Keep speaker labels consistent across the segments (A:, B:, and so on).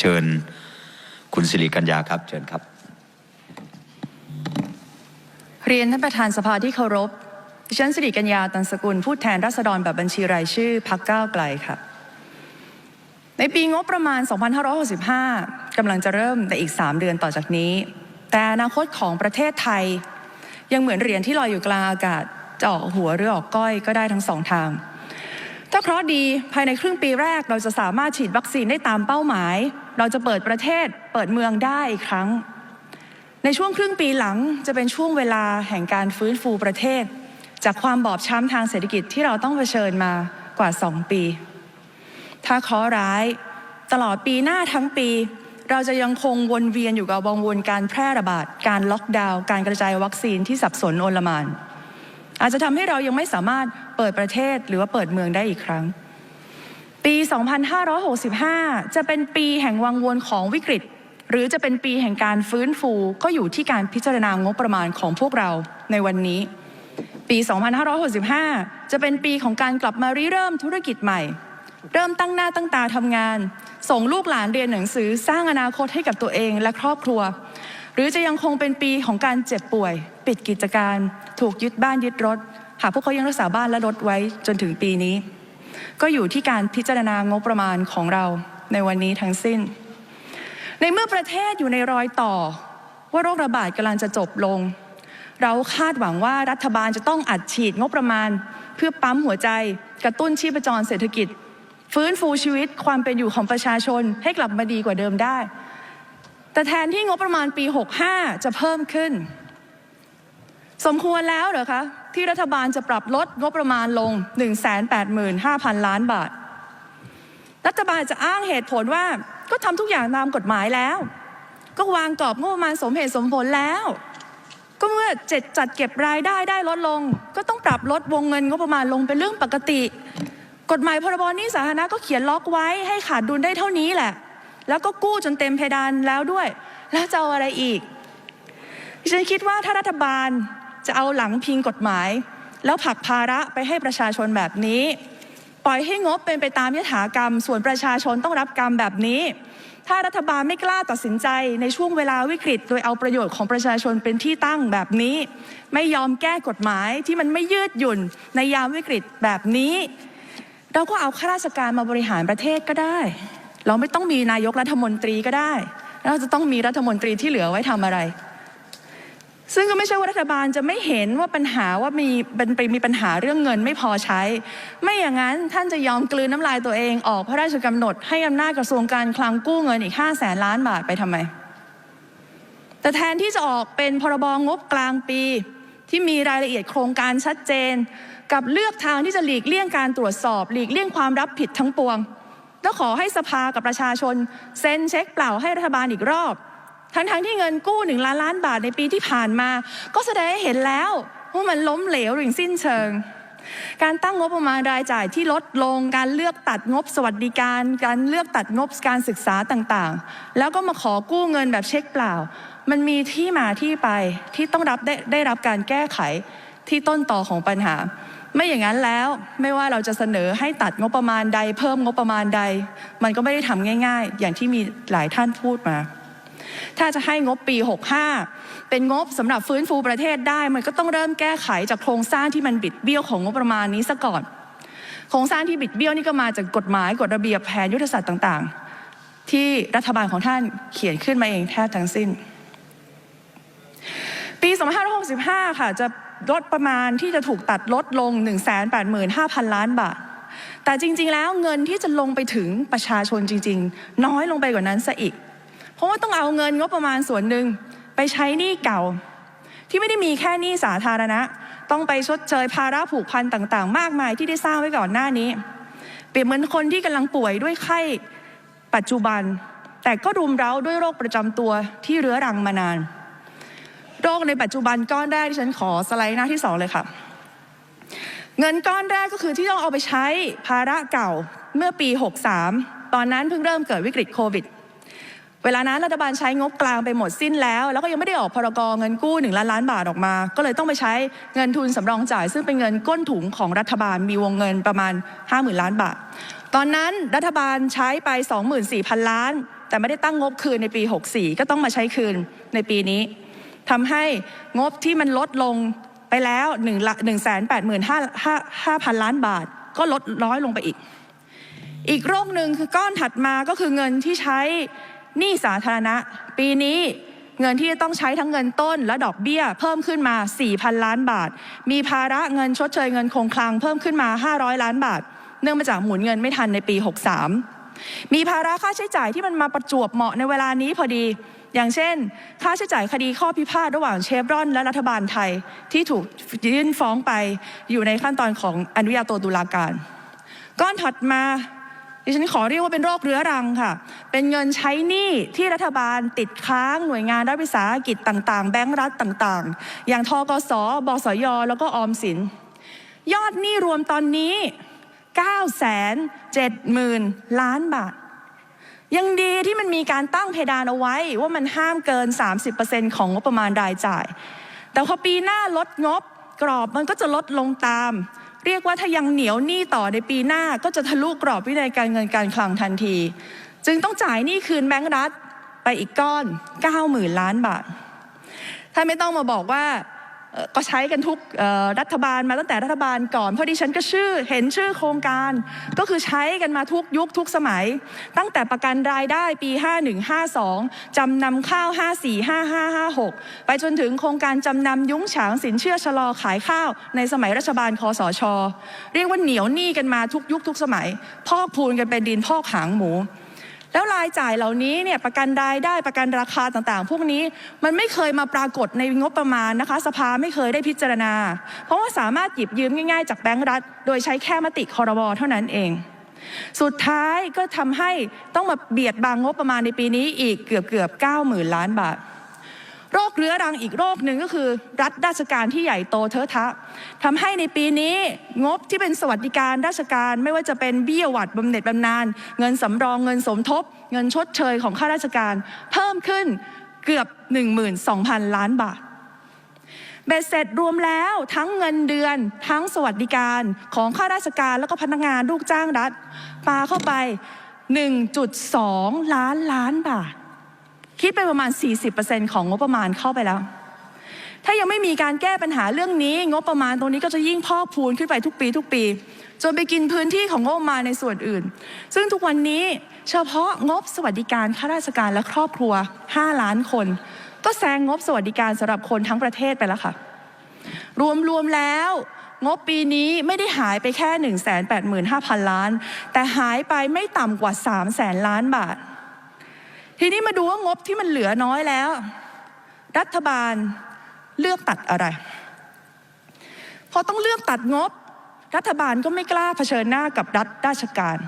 A: เชิญคุณสิริกัญญาครับ เชิญครับ
B: เรียนท่านประธานสภาที่เคารพดิฉันสิริกัญญาตันสกุลผู้แทนราษฎรแบบบัญชีรายชื่อพักก้าวไกลค่ะ ในปีงบประมาณ 2565กำลังจะเริ่มในอีก 3 เดือนต่อจากนี้ แต่อนาคตของประเทศไทย ยังเหมือนเหรียญที่ลอยอยู่กลางอากาศจะออกหัวหรือออกก้อยก็ได้ทั้งสองทาง ถ้าเคราะห์ดีภายในครึ่งปีแรกเราจะสามารถฉีดวัคซีนได้ตามเป้าหมาย เราจะเปิดประเทศเปิดเมืองได้อีกครั้ง ในช่วงครึ่งปีหลังจะเป็นช่วงเวลาแห่งการฟื้นฟูประเทศ จากความบอบช้ำทางเศรษฐกิจที่เราต้องเผชิญมากว่า 2 ปี ถ้าเคราะร้ายตลอดปีหน้าทั้งปี เราจะยังคงวนเวียนอยู่กับวงวนการแพร่ระบาด การล็อกดาวน์การกระจายวัคซีนที่สับสนโอลหมานอาจจะทำให้เรายังไม่สามารถเปิดประเทศหรือว่าเปิดเมืองได้อีกครั้ง ปี 2565 จะเป็นปีแห่งวังวนของวิกฤต หรือจะเป็นปีแห่งการฟื้นฟูก็อยู่ที่การพิจารณางบประมาณของพวกเราในวันนี้ ปี 2565 จะเป็นปีของการกลับมาริเริ่มธุรกิจใหม่ เริ่มตั้งหน้าตั้งตาทำงาน ส่งลูกหลานเรียนหนังสือสร้างอนาคตให้กับตัวเองและครอบครัว หรือจะยังคงเป็นปีของการเจ็บป่วย ปิดกิจการ ถูกยึดบ้านยึดรถหากพวกเขายังรักษาบ้านและรถไว้จนถึงปีนี้ ก็อยู่ที่การพิจารณางบประมาณของเราในวันนี้ทั้งสิ้น ในเมื่อประเทศอยู่ในรอยต่อ ว่าโรคระบาดกำลังจะจบลง เราคาดหวังว่ารัฐบาลจะต้องอัดฉีดงบประมาณ เพื่อปั๊มหัวใจกระตุ้นชีพจรเศรษฐกิจ ฟื้นฟูชีวิตความเป็นอยู่ของประชาชนให้กลับมาดีกว่าเดิมได้ แต่แทนที่งบประมาณปี 65 จะเพิ่มขึ้น สมควรแล้วเหรอคะ ที่รัฐบาลจะปรับลดงบประมาณลง 185,000 ล้านบาท รัฐบาลจะอ้างเหตุผลว่าก็ทำทุกอย่างตามกฎหมายแล้ว ก็วางกรอบงบประมาณสมเหตุสมผลแล้ว ก็เมื่อเจ็ดจัดเก็บรายได้ได้ลดลง ก็ต้องปรับลดวงเงินงบประมาณลงเป็นเรื่องปกติ กฎหมายพรบนี้สาธารณะก็เขียนล็อกไว้ให้ขาดดุลได้เท่านี้แหละ แล้วก็กู้จนเต็มเพดานแล้วด้วย แล้วจะเอาอะไรอีกฉันคิดว่าถ้ารัฐบาล จะเอาหลังพิงกฎหมาย แล้วผลักภาระไปให้ประชาชนแบบนี้ ปล่อยให้งบเป็นไปตามยถากรรม ส่วนประชาชนต้องรับกรรมแบบนี้ ถ้ารัฐบาลไม่กล้าตัดสินใจในช่วงเวลาวิกฤต โดยเอาประโยชน์ของประชาชนเป็นที่ตั้งแบบนี้ ไม่ยอมแก้กฎหมายที่มันไม่ยืดหยุ่นในยามวิกฤตแบบนี้ เราก็เอาข้าราชการมาบริหารประเทศก็ได้ เราไม่ต้องมีนายกรัฐมนตรีก็ได้เราจะต้องมีรัฐมนตรีที่เหลือไว้ทำอะไร ซึ่งก็ไม่ใช่ว่ารัฐบาลจะไม่เห็นว่าปัญหาว่ามีเป็นไปมีปัญหาเรื่องเงินไม่พอใช้ ไม่อย่างนั้นท่านจะยอมกลืนน้ำลายตัวเองออกพระราชกำหนด ให้อำนาจกระทรวงการคลังกู้เงินอีก 5 0 0แสนล้านบาทไปทำไม แต่แทนที่จะออกเป็นพรบงบกลางปี ที่มีรายละเอียดโครงการชัดเจน กับเลือกทางที่จะหลีกเลี่ยงการตรวจสอบ หลีกเลี่ยงความรับผิดทั้งปวง แล้วขอให้สภากับประชาชนเซ็นเช็คเปล่าให้รัฐบาลอีกรอบ ทั้งๆทที่เงินกู้หนึ่งล้านล้านบาทในปีที่ผ่านมา ก็แสดงให้เห็นแล้วว่ามันล้มเหลวอย่างสิ้นเชิง การตั้งงบประมาณรายจ่ายที่ลดลง การเลือกตัดงบสวัสดิการ การเลือกตัดงบการศึกษาต่างๆ แล้วก็มาขอกู้เงินแบบเช็คเปล่า มันมีที่มาที่ไปที่ต้องรับได้ได้รับการแก้ไขที่ต้นต่อของปัญหา ไม่อย่างนั้นแล้วไม่ว่าเราจะเสนอให้ตัดงบประมาณใด เพิ่มงบประมาณใด มันก็ไม่ได้ทำง่าย ๆ อย่างที่มีหลายท่านพูดมา ถ้าจะให้งบปี 65 เป็นงบสำหรับฟื้นฟูประเทศได้ มันก็ต้องเริ่มแก้ไขจากโครงสร้างที่มันบิดเบี้ยวของงบประมาณนี้ซะก่อน โครงสร้างที่บิดเบี้ยวนี่ก็มาจากกฎหมายกฎระเบียบแผนยุทธศาสตร์ต่างๆ ที่รัฐบาลของท่านเขียนขึ้นมาเองแทบทั้งสิ้น ปี 2565 ค่ะจะลดประมาณที่จะถูกตัดลดลง 185,000 ล้านบาท แต่จริง ๆ แล้วเงินที่จะลงไปถึงประชาชนจริง ๆ น้อยลงไปกว่านั้นซะอีก เพราะว่าต้องเอาเงินงบประมาณส่วนหนึ่งไปใช้หนี้เก่า ที่ไม่ได้มีแค่หนี้สาธารณะ ต้องไปชดเชยภาระผูกพันต่างๆ มากมายที่ได้สร้างไว้ก่อนหน้านี้ เปรียบเหมือนคนที่กำลังป่วยด้วยไข้ปัจจุบัน แต่ก็รุมเร้าด้วยโรคประจำตัวที่เรื้อรังมานาน โรคในปัจจุบันก้อนแรกที่ฉันขอสไลด์หน้าที่สองเลยค่ะเงินก้อนแรกก็คือที่ต้องเอาไปใช้ภาระเก่าเมื่อปี 63 ตอนนั้นเพิ่งเริ่มเกิดวิกฤตโควิด เวลานั้นรัฐบาลใช้งบกลางไปหมดสิ้นแล้ว แล้วก็ยังไม่ได้ออกพรกรเงินกู้หนึ่งล้านล้านบาทออกมา ก็เลยต้องไปใช้เงินทุนสำรองจ่าย ซึ่งเป็นเงินก้นถุงของรัฐบาลมีวงเงินประมาณ 50,000 ล้านบาท ตอนนั้นรัฐบาลใช้ไป 24,000 ล้าน แต่ไม่ได้ตั้งงบคืนในปี 64 ก็ต้องมาใช้คืนในปีนี้ทำให้งบที่มันลดลงไปแล้ว1ละ185,000 ล้านบาท ก็ลดน้อยลงไปอีก อีกโรคหนึ่งคือก้อนถัดมาก็คือเงินที่ใช้ หนี้สาธารณะ ปีนี้เงินที่จะต้องใช้ทั้งเงินต้นและดอกเบี้ยเพิ่มขึ้นมา 4,000 ล้านบาท มีภาระเงินชดเชยเงินคงคลังเพิ่มขึ้นมา 500 ล้านบาท เนื่องมาจากหมุนเงินไม่ทันในปี 63 มีภาระค่าใช้จ่ายที่มันมาประจวบเหมาะในเวลานี้พอดี อย่างเช่น ค่าใช้จ่ายคดีข้อพิพาทระหว่างเชฟรอน และรัฐบาลไทยที่ถูกยื่นฟ้องไปอยู่ในขั้นตอนของอนุญาโตตุลาการ ก้อนถัดมา ดิฉันขอเรียกว่าเป็นโรคเรื้อรังค่ะ เป็นเงินใช้หนี้ที่รัฐบาลติดค้างหน่วยงานรัฐวิสาหกิจต่าง ๆ แบงก์รัฐต่างๆ อย่างทกสบสย แล้วก็ออมสิน ยอดหนี้รวมตอนนี้ 9 7 0 0 0 0ล้านบาท ยังดีที่มันมีการตั้งเพดานเอาไว้ว่ามันห้ามเกิน 30%ของงบประมาณรายจ่าย แต่พอปีหน้าลดงบกรอบมันก็จะลดลงตาม เรียกว่าถ้ายังเหนียวหนี้ต่อในปีหน้าก็จะทะลุกรอบวินัยการเงินการคลังทันที จึงต้องจ่ายหนี้คืนแบงก์รัฐไปอีกก้อน 90,000 ล้านบาทถ้านไม่ต้องมาบอกว่า ก็ใช้กันทุกรัฐบาลมาตั้งแต่รัฐบาลก่อนเพราะดิฉันก็ชื่อเห็นชื่อโครงการ ก็คือใช้กันมาทุกยุคทุกสมัย ตั้งแต่ประกันรายได้ปี 5152 จำนำข้าว 545556 ไปจนถึงโครงการจำนำยุ้งฉางสินเชื่อชะลอขายข้าวในสมัยรัฐบาลคอสช เรียกว่าเหนียวหนี้กันมาทุกยุคทุกสมัย พอกพูนกันเป็นดินพอกหางหมู แล้วรายจ่ายเหล่านี้เนี่ยประกันรายได้ประกันราคาต่างๆ พวกนี้มันไม่เคยมาปรากฏในงบประมาณนะคะ สภาไม่เคยได้พิจารณา เพราะว่าสามารถหยิบยืมง่ายๆ จากแบงก์รัฐ โดยใช้แค่มติคอรบเท่านั้นเอง สุดท้ายก็ทำให้ต้องมาเบียดบางงบประมาณในปีนี้อีกเกือบเกือบๆ90,000ล้านบาท โรคเรื้อรังอีกโรคหนึ่งก็คือ รัฐราชการที่ใหญ่โตเทอะทะทำให้ในปีนี้งบที่เป็นสวัสดิการราชการไม่ว่าจะเป็นเบี้ยหวัดบำเหน็จบำนาญเงินสำรองเงินสมทบ เงินชดเชยของข้าราชการ เพิ่มขึ้นเกือบ 12,000 ล้านบาทเบ็ดเสร็จรวมแล้วทั้งเงินเดือนทั้งสวัสดิการของข้าราชการแล้วก็พนักงานลูกจ้างรัฐปาเข้าไป 1.2 ล้านล้านบาท คิดไปประมาณ 40%ของงบประมาณเข้าไปแล้ว ถ้ายังไม่มีการแก้ปัญหาเรื่องนี้ งบประมาณตรงนี้ก็จะยิ่งพอกพูนขึ้นไปทุกปีทุกปี จนไปกินพื้นที่ของงบประมาณในส่วนอื่น ซึ่งทุกวันนี้เฉพาะงบสวัสดิการข้าราชการและครอบครัว 5 ล้านคน ก็แซงงบสวัสดิการสำหรับคนทั้งประเทศไปแล้วค่ะ รวมๆแล้วงบปีนี้ไม่ได้หายไปแค่ 185,000 ล้าน แต่หายไปไม่ต่ำกว่า3แสนล้านบาท ทีนี้มาดูว่างบที่มันเหลือน้อยแล้ว รัฐบาลเลือกตัดอะไร พอต้องเลือกตัดงบ รัฐบาลก็ไม่กล้าเผชิญหน้ากับรัฐราชการ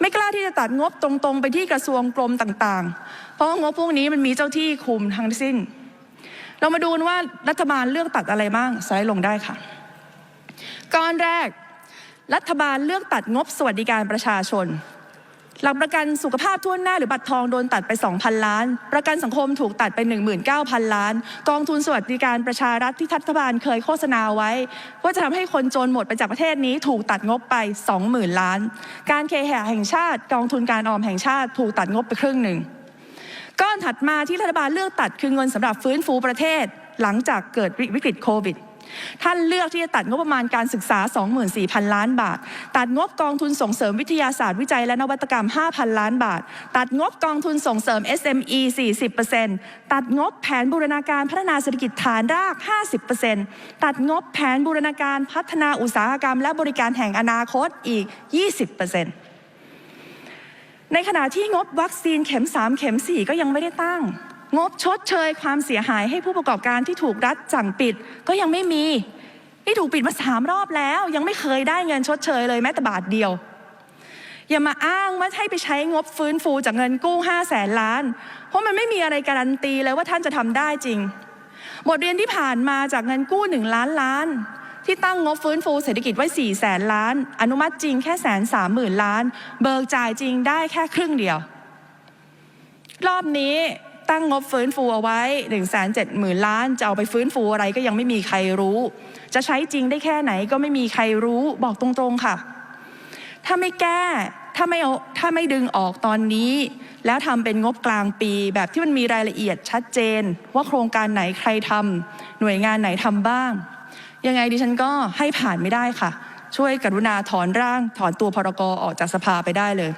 B: ไม่กล้าที่จะตัดงบตรงๆ ไปที่กระทรวงกรมต่างๆ เพราะงบพวกนี้มันมีเจ้าที่คุมทั้งสิ้น เรามาดูนว่ารัฐบาลเลือกตัดอะไรบ้างสไลด์ลงได้ค่ะก้อนแรก รัฐบาลเลือกตัดงบสวัสดิการประชาชน หลักประกันสุขภาพทั่วหน้าหรือบัตรทองโดนตัดไป 2,000 ล้าน ประกันสังคมถูกตัดไป 19,000 ล้าน กองทุนสวัสดิการประชารัฐที่รัฐบาลเคยโฆษณาไว้ ว่าจะทำให้คนจนหมดไปจากประเทศนี้ถูกตัดงบไป 20,000 ล้าน การเคหะแห่งชาติ กองทุนการออมแห่งชาติถูกตัดงบไปครึ่งหนึ่งก้อนถัดมาที่รัฐบาลเลือกตัดคือเงินสำหรับฟื้นฟูประเทศ หลังจากเกิดวิกฤตโควิด ท่านเลือกที่จะตัดงบประมาณการศึกษา 24,000 ล้านบาท ตัดงบกองทุนส่งเสริมวิทยาศาสตร์วิจัยและนวัตกรรม 5,000 ล้านบาท ตัดงบกองทุนส่งเสริม SME 40%ตัดงบแผนบูรณาการพัฒนาเศรษฐกิจฐานราก 50%ตัดงบแผนบูรณาการพัฒนาอุตสาหกรรม และบริการแห่งอนาคตอีก 20%ในขณะที่งบวัคซีนเข็ม 3 เข็ม 4 ก็ยังไม่ได้ตั้ง งบชดเชยความเสียหายให้ผู้ประกอบการที่ถูกรัฐสั่งปิด ก็ยังไม่มี นี่ถูกปิดมาสามรอบแล้ว ยังไม่เคยได้เงินชดเชยเลยแม้แต่บาทเดียว อย่ามาอ้างว่าให้ไปใช้งบฟื้นฟูจากเงินกู้5 0 0แสนล้าน เพราะมันไม่มีอะไรการันตีเลยว่าท่านจะทำได้จริง บทเรียนที่ผ่านมาจากเงินกู้1ล้านล้านที่ตั้งงบฟื้นฟูเศรษฐกิจไว้4แสนล้าน อนุมัติจริงแค่แสนสามหมื่นล้าน เบิกจ่ายจริงได้แค่ครึ่งเดียว รอบนี้ ตั้งงบฟื้นฟูเอาไว้1นึ่งแสนเจ็ดหมื่นล้าน จะเอาไปฟื้นฟูอะไรก็ยังไม่มีใครรู้ จะใช้จริงได้แค่ไหนก็ไม่มีใครรู้บอกตรงๆค่ะ ถ้าไม่แก้ถ้าไม่เอาถ้าไม่ดึงออกตอนนี้ แล้วทำเป็นงบกลางปี แบบที่มันมีรายละเอียดชัดเจน ว่าโครงการไหนใครทำหน่วยงานไหนทำบ้าง ยังไงดิฉันก็ให้ผ่านไม่ได้ค่ะ ช่วยกรุณาถอนร่างถอนตัวพรกออกจากสภาไปได้เลย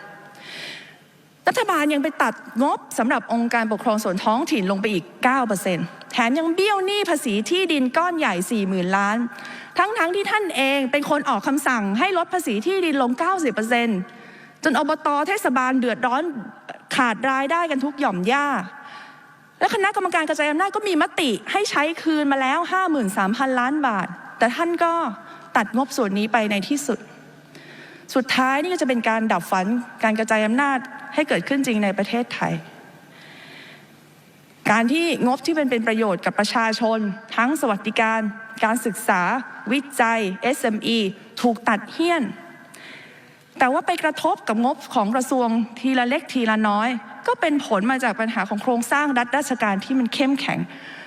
B: รัฐบาลยังไปตัดงบสำหรับองค์การปกครองส่วนท้องถิ่นลงไปอีก 9%แถมยังเบี้ยวหนี้ภาษีที่ดินก้อนใหญ่ 40,000 ล้าน ทั้งๆทที่ท่านเองเป็นคนออกคำสั่งให้ลดภาษีที่ดินลง 90%จนอบตเทศบาลเดือดร้อนขาดรายได้กันทุกหย่อมย่า และคณะกรรมการกระจายอำนาจก็มีมติให้ใช้คืนมาแล้ว 53,000 ล้านบาท แต่ท่านก็ตัดงบส่วนนี้ไปในที่สุด สุดท้ายนี่ก็จะเป็นการดับฝันการกระจายอำนาจ ให้เกิดขึ้นจริงในประเทศไทย การที่งบที่เป็นเป็นประโยชน์กับประชาชน ทั้งสวัสดิการ การศึกษา วิจัย SME ถูกตัดเหี้ยน แต่ว่าไปกระทบกับงบของกระทรวงทีละเล็กทีละน้อย ก็เป็นผลมาจากปัญหาของโครงสร้างรัฐราชการที่มันเข้มแข็ง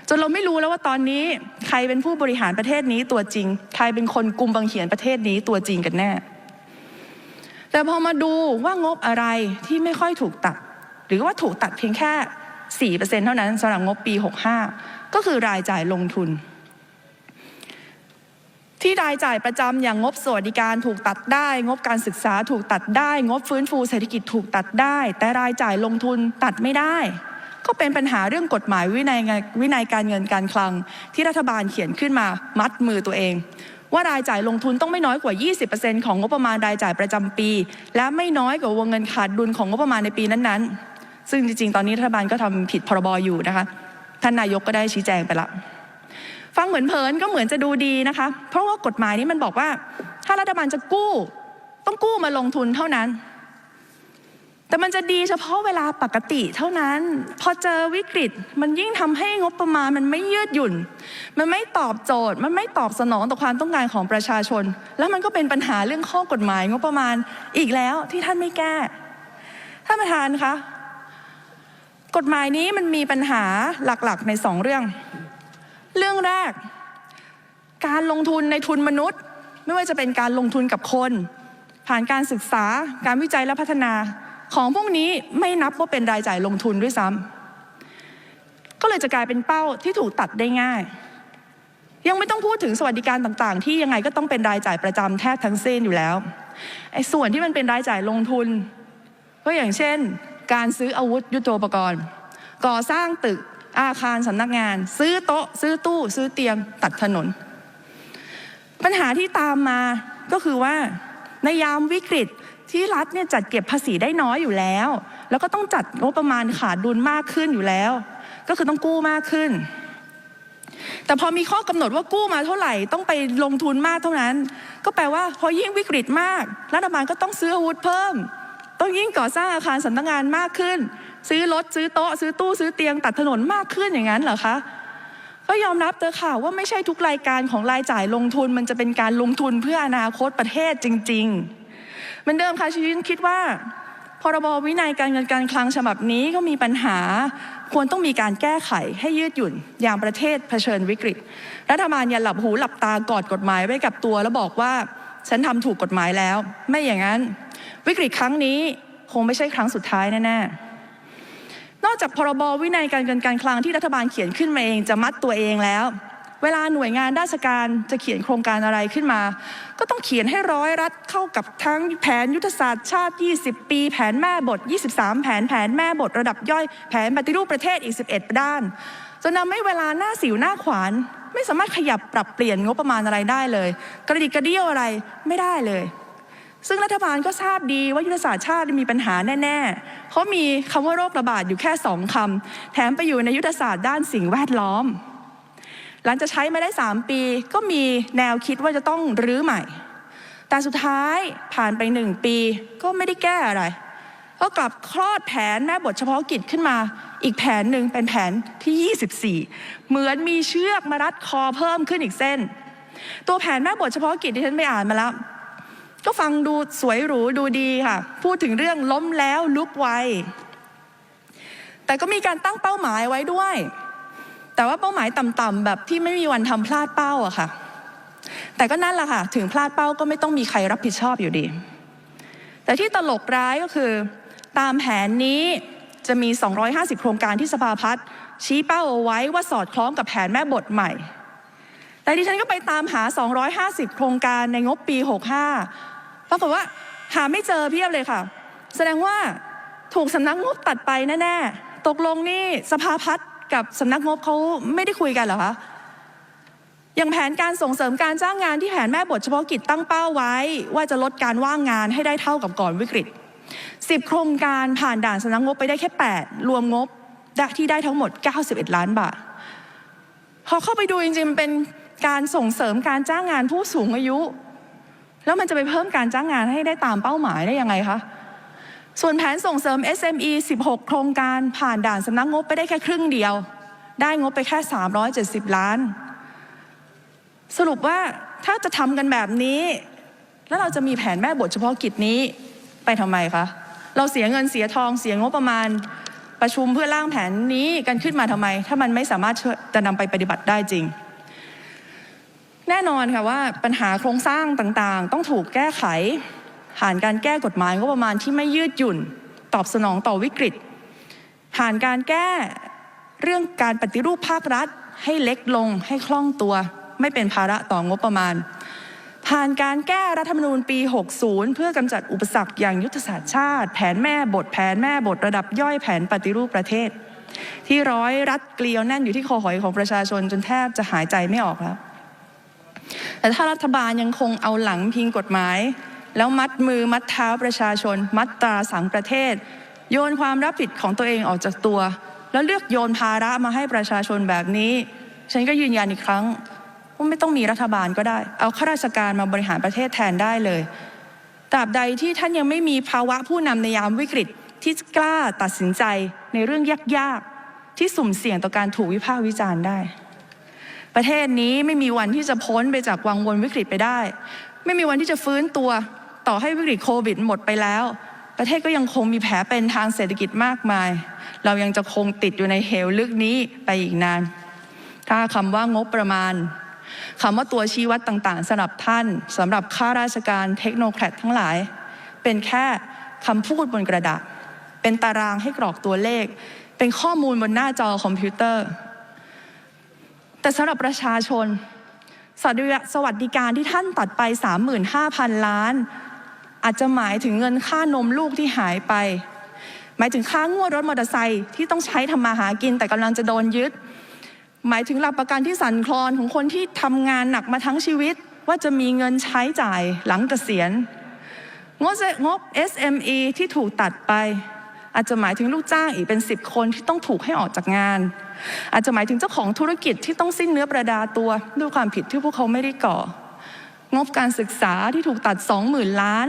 B: จนเราไม่รู้แล้วว่าตอนนี้ใครเป็นผู้บริหารประเทศนี้ตัวจริง ใครเป็นคนกลุ่มบังเหียนประเทศนี้ตัวจริงกันแน่ แต่พอมาดูว่างบอะไรที่ไม่ค่อยถูกตัด หรือว่าถูกตัดเพียงแค่ 4%เท่านั้นสำหรับงบปี 65 ก็คือรายจ่ายลงทุน ที่รายจ่ายประจำอย่างงบสวัสดิการถูกตัดได้ งบการศึกษาถูกตัดได้ งบฟื้นฟูเศรษฐกิจถูกตัดได้ แต่รายจ่ายลงทุนตัดไม่ได้ ก็เป็นปัญหาเรื่องกฎหมายวินัยวินัยการเงินการคลัง ที่รัฐบาลเขียนขึ้นมามัดมือตัวเอง ว่ารายจ่ายลงทุนต้องไม่น้อยกว่า 20%ของงบประมาณรายจ่ายประจำปี และไม่น้อยกว่าวงเงินขาดดุลของงบประมาณในปีนั้นๆ ซึ่งจริงๆ ตอนนี้รัฐบาลก็ทำผิดพรบอยู่นะคะ ท่านนายกก็ได้ชี้แจงไปละฟังเหมือนเพลินก็เหมือนจะดูดีนะคะ เพราะว่ากฎหมายนี้มันบอกว่า ถ้ารัฐบาลจะกู้ ต้องกู้มาลงทุนเท่านั้น แต่มันจะดีเฉพาะเวลาปกติเท่านั้น พอเจอวิกฤตมันยิ่งทำให้งบประมาณมันไม่ยืดหยุ่น มันไม่ตอบโจทย์ มันไม่ตอบสนองต่อความต้องการของประชาชน แล้วมันก็เป็นปัญหาเรื่องข้อกฎหมายงบประมาณอีกแล้วที่ท่านไม่แก้ท่านประธานคะกฎหมายนี้มันมีปัญหาหลักๆในสองเรื่อง เรื่องแรก การลงทุนในทุนมนุษย์ ไม่ว่าจะเป็นการลงทุนกับคน ผ่านการศึกษา การวิจัยและพัฒนา ของพวกนี้ไม่นับว่าเป็นรายจ่ายลงทุนด้วยซ้ำก็เลยจะกลายเป็นเป้าที่ถูกตัดได้ง่าย ยังไม่ต้องพูดถึงสวัสดิการต่างๆ ที่ยังไงก็ต้องเป็นรายจ่ายประจำแทบทั้งสิ้นอยู่แล้วไอ้ส่วนที่มันเป็นรายจ่ายลงทุน ก็อย่างเช่น การซื้ออาวุธยุโทโธปกรณ์ ก่อสร้างตึกอาคารสำนักงาน ซื้อโต๊ะ ซื้อตู้ ซื้อเตียงตัดถนน ปัญหาที่ตามมาก็คือว่าในยามวิกฤต ที่รัฐเนี่ยจัดเก็บภาษีได้น้อยอยู่แล้ว แล้วก็ต้องจัดงบประมาณขาดดุลมากขึ้นอยู่แล้ว ก็คือต้องกู้มากขึ้น แต่พอมีข้อกำหนดว่ากู้มาเท่าไหร่ต้องไปลงทุนมากเท่านั้น ก็แปลว่าพอยิ่งวิกฤตมาก รัฐบาลก็ต้องซื้ออาวุธเพิ่ม ต้องยิ่งก่อสร้างอาคารสำนักงานมากขึ้น ซื้อรถซื้อโต๊ะ ซื้อตู้ซื้อเตียงตัดถนนมากขึ้นอย่างนั้นเหรอคะก็ยอมรับเถอะค่ะว่าไม่ใช่ทุกรายการของรายจ่ายลงทุนมันจะเป็นการลงทุนเพื่ออนาคตประเทศจริง ๆ เหมือนเดิมค่ะชีวิตคิดว่าพรบวินัยการเงินการคลังฉบับนี้ก็มีปัญหา ควรต้องมีการแก้ไขให้ยืดหยุ่นอย่างประเทศเผชิญวิกฤต รัฐบาลอย่าหลับหูหลับตากอดกฎหมายไว้กับตัว แล้วบอกว่าฉันทำถูกกฎหมายแล้ว ไม่อย่างนั้น วิกฤตครั้งนี้คงไม่ใช่ครั้งสุดท้ายแน่ๆนอกจากพรบวินัยการเงินการคลังที่รัฐบาลเขียนขึ้นมาเองจะมัดตัวเองแล้ว เวลาหน่วยงานราชการจะเขียนโครงการอะไรขึ้นมา ก็ต้องเขียนให้ร้อยรัดเข้ากับทั้งแผนยุทธศาสตร์ชาติ 20 ปี แผนแม่บท 23 แผนแผนแม่บทระดับย่อย แผนปฏิรูปประเทศอีก 11 ด้านจนทำให้เวลาหน้าสิวหน้าขวาน ไม่สามารถขยับปรับเปลี่ยนงบประมาณอะไรได้เลย กระดิกกระเดี้ยวอะไรไม่ได้เลย ซึ่งรัฐบาลก็ทราบดีว่ายุทธศาสตร์ชาติมีปัญหาแน่ๆ เพราะมีคำว่าโรคระบาดอยู่แค่สองคำแถมไปอยู่ในยุทธศาสตร์ด้านสิ่งแวดล้อม หลังจากใช้มาได้ 3 ปีก็มีแนวคิดว่าจะต้องรื้อใหม่ แต่สุดท้ายผ่านไป 1 ปีก็ไม่ได้แก้อะไร ก็กลับคลอดแผนแม่บทเฉพาะกิจขึ้นมา อีกแผนหนึ่งเป็นแผนที่ 24 เหมือนมีเชือกมารัดคอเพิ่มขึ้นอีกเส้น ตัวแผนแม่บทเฉพาะกิจที่ฉันไปอ่านมาแล้วก็ฟังดูสวยหรูดูดีค่ะ พูดถึงเรื่องล้มแล้วลุกไวแต่ก็มีการตั้งเป้าหมายไว้ด้วย แต่ว่าเป้าหมายต่ำๆแบบที่ไม่มีวันทำพลาดเป้าอะค่ะ แต่ก็นั่นแหละค่ะ ถึงพลาดเป้าก็ไม่ต้องมีใครรับผิดชอบอยู่ดี แต่ที่ตลกร้ายก็คือ ตามแผนนี้จะมี 250 โครงการที่สภาพัฒน์ชี้เป้าเอาไว้ว่าสอดคล้องกับแผนแม่บทใหม่ แต่ดิฉันก็ไปตามหา 250 โครงการในงบปี 65 ปรากฏว่าหาไม่เจอเพียบเลยค่ะ แสดงว่าถูกสำนักงบตัดไปแน่ ๆ ตกลงนี่สภาพัฒน์ กับสำนักงบเขาไม่ได้คุยกันเหรอคะอย่างแผนการส่งเสริมการจ้างงานที่แผนแม่บทเฉพาะกิจตั้งเป้าไว้ ว่าจะลดการว่างงานให้ได้เท่ากับก่อนวิกฤต 10 โครงการผ่านด่านสำนักงบไปได้แค่ 8 รวมงบที่ได้ทั้งหมด 91 ล้านบาท พอเข้าไปดูจริงๆมันเป็นการส่งเสริมการจ้างงานผู้สูงอายุ แล้วมันจะไปเพิ่มการจ้างงานให้ได้ตามเป้าหมายได้ยังไงคะ ส่วนแผนส่งเสริม SME 16 โครงการผ่านด่านสำนักงบไปได้แค่ครึ่งเดียว ได้งบไปแค่ 370 ล้าน สรุปว่าถ้าจะทำกันแบบนี้ แล้วเราจะมีแผนแม่บทเฉพาะกิจนี้ไปทำไมคะ เราเสียเงินเสียทองเสียงบประมาณประชุมเพื่อร่างแผนนี้กันขึ้นมาทำไม ถ้ามันไม่สามารถจะนำไปปฏิบัติได้จริง แน่นอนค่ะว่าปัญหาโครงสร้างต่างๆ ต้องถูกแก้ไข ผ่านการแก้กฎหมายงบประมาณที่ไม่ยืดหยุ่น ตอบสนองต่อวิกฤตผ่านการแก้เรื่องการปฏิรูปภาครัฐ ให้เล็กลงให้คล่องตัว ไม่เป็นภาระต่องบประมาณผ่านการแก้รัฐธรรมนูญปี 60 เพื่อกำจัดอุปสรรคอย่างยุทธศาสตร์ชาติ แผนแม่บทแผนแม่บทระดับย่อยแผนปฏิรูปประเทศ ที่ร้อยรัดเกลียวแน่นอยู่ที่คอหอยของประชาชนจนแทบจะหายใจไม่ออกแล้ว แต่ถ้ารัฐบาลยังคงเอาหลังพิงกฎหมาย แล้วมัดมือมัดเท้าประชาชน มัดตาสังประเทศ โยนความรับผิดของตัวเองออกจากตัว แล้วเลือกโยนภาระมาให้ประชาชนแบบนี้ ฉันก็ยืนยันอีกครั้งว่าไม่ต้องมีรัฐบาลก็ได้ เอาข้าราชการมาบริหารประเทศแทนได้เลยตราบใดที่ท่านยังไม่มีภาวะผู้นำในยามวิกฤตที่กล้าตัดสินใจในเรื่องยากๆ ที่สุ่มเสี่ยงต่อการถูกวิพากษ์วิจารณ์ได้ ประเทศนี้ไม่มีวันที่จะพ้นไปจากวังวนวิกฤตไปได้ ไม่มีวันที่จะฟื้นตัว ต่อให้วิกฤตโควิดหมดไปแล้ว ประเทศก็ยังคงมีแผลเป็นทางเศรษฐกิจมากมาย เรายังจะคงติดอยู่ในเหวลึกนี้ไปอีกนาน ถ้าคำว่างบประมาณคำว่าตัวชี้วัดต่างๆสำหรับท่านสำหรับข้าราชการเทคโนแครดทั้งหลาย เป็นแค่คำพูดบนกระดาษ เป็นตารางให้กรอกตัวเลข เป็นข้อมูลบนหน้าจอคอมพิวเตอร์ แต่สำหรับประชาชนสวัสดิการที่ท่านตัดไป 35,000 ล้าน อาจจะหมายถึงเงินค่านมลูกที่หายไป หมายถึงค่างวดรถมอเตอร์ไซค์ที่ต้องใช้ทำมาหากินแต่กำลังจะโดนยึด หมายถึงหลักประกันที่สั่นคลอนของคนที่ทำงานหนักมาทั้งชีวิต ว่าจะมีเงินใช้จ่ายหลังเกษียณงบงบ SME ที่ถูกตัดไป อาจจะหมายถึงลูกจ้างอีกเป็น 10 คนที่ต้องถูกให้ออกจากงาน อาจจะหมายถึงเจ้าของธุรกิจที่ต้องสิ้นเนื้อประดาตัวด้วยความผิดที่พวกเขาไม่ได้ก่อ งบการศึกษาที่ถูกตัด 20,000 ล้าน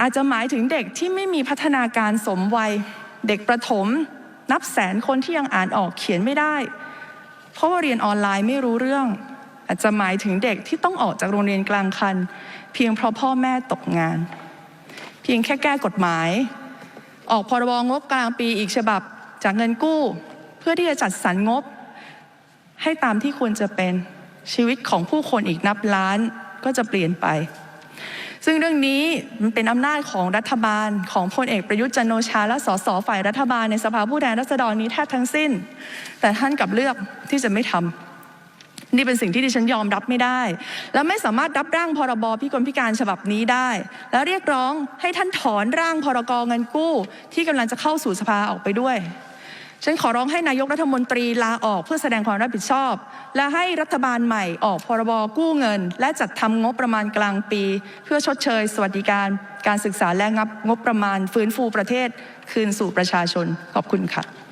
B: อาจจะหมายถึงเด็กที่ไม่มีพัฒนาการสมวัย เด็กประถม นับแสนคนที่ยังอ่านออกเขียนไม่ได้ เพราะว่าเรียนออนไลน์ไม่รู้เรื่อง อาจจะหมายถึงเด็กที่ต้องออกจากโรงเรียนกลางคัน เพียงเพราะพ่อแม่ตกงาน เพียงแค่แก้กฎหมาย ออกพรบงบกลางปีอีกฉบับจากเงินกู้ เพื่อที่จะจัดสรรงบให้ตามที่ควรจะเป็น ชีวิตของผู้คนอีกนับล้านก็จะเปลี่ยนไป ซึ่งเรื่องนี้มันเป็นอำนาจของรัฐบาลของพลเอกประยุทธ์จันโอชา และสสฝ่ายรัฐบาลในสภาผู้แทนราษฎรนี้แทบทั้งสิ้น แต่ท่านกลับเลือกที่จะไม่ทำนี่เป็นสิ่งที่ดิฉันยอมรับไม่ได้ และไม่สามารถรับร่างพรบพิกลพิการฉบับนี้ได้ และเรียกร้องให้ท่านถอนร่างพรกเงินกู้ ที่กำลังจะเข้าสู่สภาออกไปด้วย ฉันขอร้องให้นายกรัฐมนตรีลาออกเพื่อแสดงความรับผิดชอบ และให้รัฐบาลใหม่ออกพรบกู้เงิน และจัดทำงบประมาณกลางปี เพื่อชดเชย สวัสดิการ การศึกษาและงับงบประมาณฟื้นฟูประเทศคืนสู่ประชาชนขอบคุณค่ะ